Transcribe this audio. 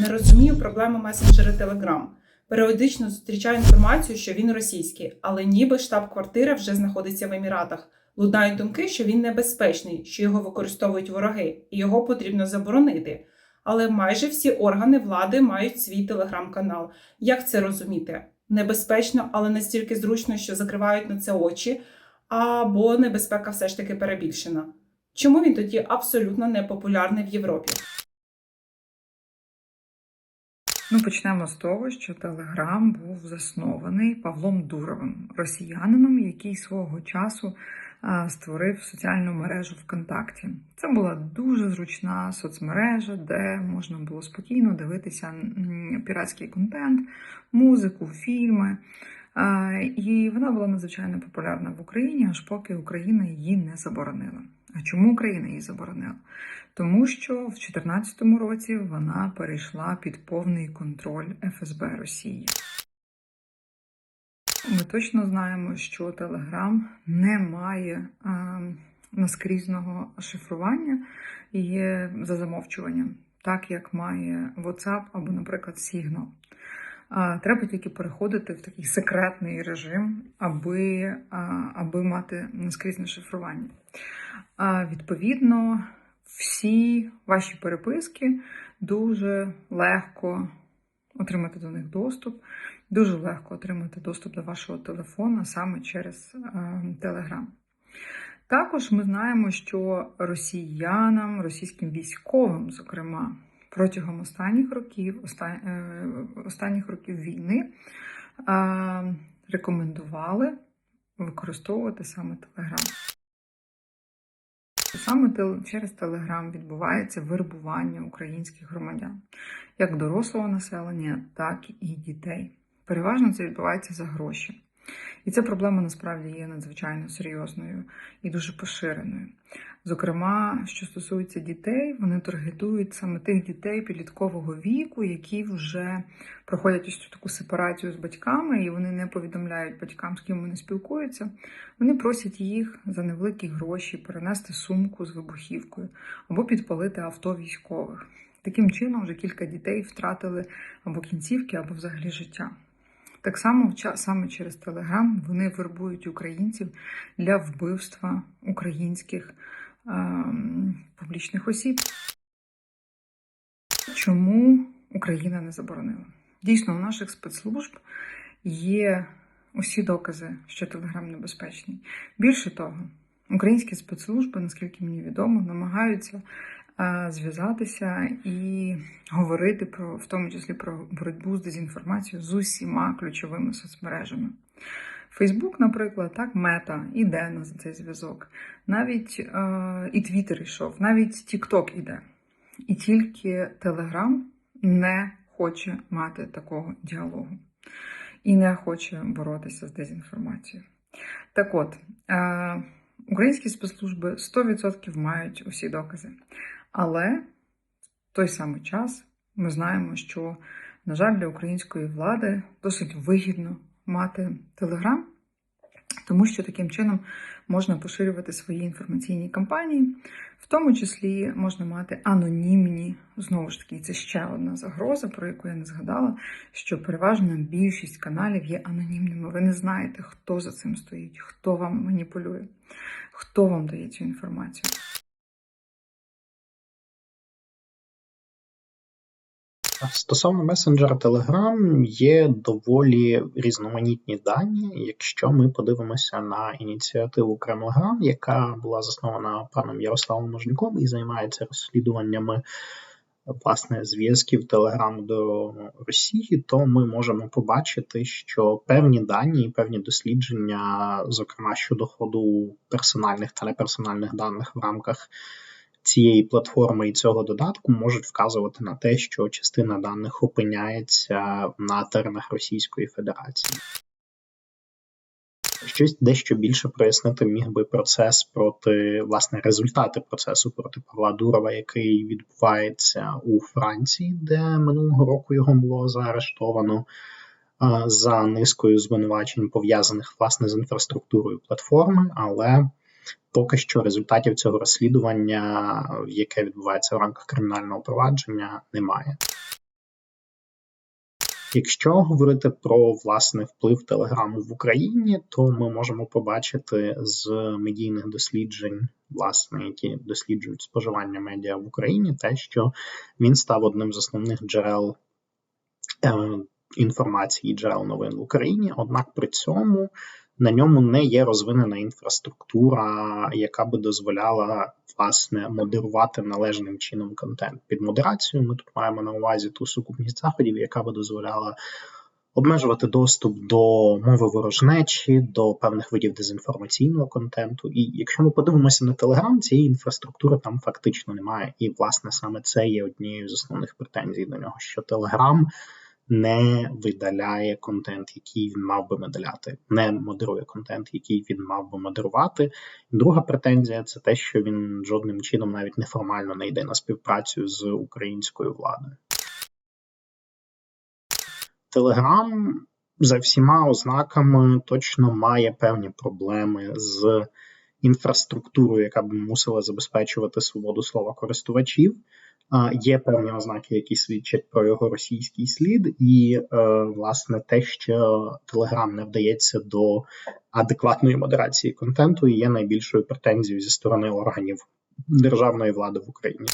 Не розумію проблему месенджера Telegram. Періодично зустрічаю інформацію, що він російський, але ніби штаб-квартира вже знаходиться в Еміратах. Лунають думки, що він небезпечний, що його використовують вороги, і його потрібно заборонити. Але майже всі органи влади мають свій телеграм-канал. Як це розуміти? Небезпечно, але настільки зручно, що закривають на це очі, або небезпека все ж таки перебільшена. Чому він тоді абсолютно непопулярний в Європі? Ну, почнемо з того, що Телеграм був заснований Павлом Дуровим, росіянином, який свого часу створив соціальну мережу ВКонтакті. Це була дуже зручна соцмережа, де можна було спокійно дивитися піратський контент, музику, фільми. І вона була надзвичайно популярна в Україні, аж поки Україна її не заборонила. А чому Україна її заборонила? Тому що в 2014 році вона перейшла під повний контроль ФСБ Росії. Ми точно знаємо, що Telegram не має е, наскрізного шифрування і є за замовчуванням, так як має WhatsApp або, наприклад, Signal. Треба тільки переходити в такий секретний режим, аби, аби мати наскрізне шифрування. Відповідно, всі ваші переписки дуже легко отримати до них доступ, дуже легко отримати доступ до вашого телефона саме через Telegram. Також ми знаємо, що росіянам, російським військовим, зокрема, протягом останніх років, оста- е, останніх років війни рекомендували використовувати саме Telegram. Саме через Телеграм відбувається вербування українських громадян, як дорослого населення, так і дітей. Переважно це відбувається за гроші. І ця проблема насправді є надзвичайно серйозною і дуже поширеною. Зокрема, що стосується дітей, вони таргетують саме тих дітей підліткового віку, які вже проходять ось таку сепарацію з батьками, і вони не повідомляють батькам, з ким вони спілкуються. Вони просять їх за невеликі гроші перенести сумку з вибухівкою або підпалити авто військових. Таким чином, вже кілька дітей втратили або кінцівки, або взагалі життя. Так само саме через Телеграм вони вербують українців для вбивства українських ем, публічних осіб. Чому Україна не заборонила? Дійсно, у наших спецслужб є усі докази, що Телеграм небезпечний. Більше того, українські спецслужби, наскільки мені відомо, намагаються е, зв'язатися і говорити про, в тому числі про боротьбу з дезінформацією з усіма ключовими соцмережами. Фейсбук, наприклад, так, мета іде на цей зв'язок. Навіть е, і Твіттер йшов, навіть Тікток іде. І тільки Телеграм не хоче мати такого діалогу і не хоче боротися з дезінформацією. Так от, е, українські спецслужби 100% мають усі докази. Але в той самий час ми знаємо, що, на жаль, для української влади досить вигідно мати Телеграм, тому що таким чином можна поширювати свої інформаційні кампанії, в тому числі можна мати анонімні, знову ж таки, це ще одна загроза, про яку я не згадала, що переважна більшість каналів є анонімними. Ви не знаєте, хто за цим стоїть, хто вам маніпулює, хто вам дає цю інформацію. Стосовно месенджера Telegram є доволі різноманітні дані. Якщо ми подивимося на ініціативу Кремлграм, яка була заснована паном Ярославом Можнюком і займається розслідуваннями власне зв'язків Телеграму до Росії, то ми можемо побачити, що певні дані і певні дослідження, зокрема щодо ходу персональних та неперсональних даних в рамках цієї платформи і цього додатку можуть вказувати на те, що частина даних опиняється на теренах Російської Федерації. Щось дещо більше прояснити міг би процес проти власне результати процесу проти Павла Дурова, який відбувається у Франції, де минулого року його було заарештовано за низкою звинувачень, пов'язаних власне з інфраструктурою платформи, але поки що результатів цього розслідування, яке відбувається в рамках кримінального провадження, немає. Якщо говорити про власне вплив Телеграму в Україні, то ми можемо побачити з медійних досліджень, власне, які досліджують споживання медіа в Україні, те, що він став одним з основних джерел е, інформації, джерел новин в Україні. Однак при цьому на ньому не є розвинена інфраструктура, яка би дозволяла власне модерувати належним чином контент. Під модерацією ми тут маємо на увазі ту сукупність заходів, яка би дозволяла обмежувати доступ до мови ворожнечі, до певних видів дезінформаційного контенту. І якщо ми подивимося на Телеграм, цієї інфраструктури там фактично немає. І власне саме це є однією з основних претензій до нього, що Телеграм не видаляє контент, який він мав би видаляти, не модерує контент, який він мав би модерувати. Друга претензія це те, що він жодним чином навіть неформально не йде на співпрацю з українською владою. Телеграм за всіма ознаками точно має певні проблеми з інфраструктурою, яка б мусила забезпечувати свободу слова користувачів. Є певні ознаки, які свідчать про його російський слід, і е, власне те, що Телеграм не вдається до адекватної модерації контенту, є найбільшою претензією зі сторони органів державної влади в Україні.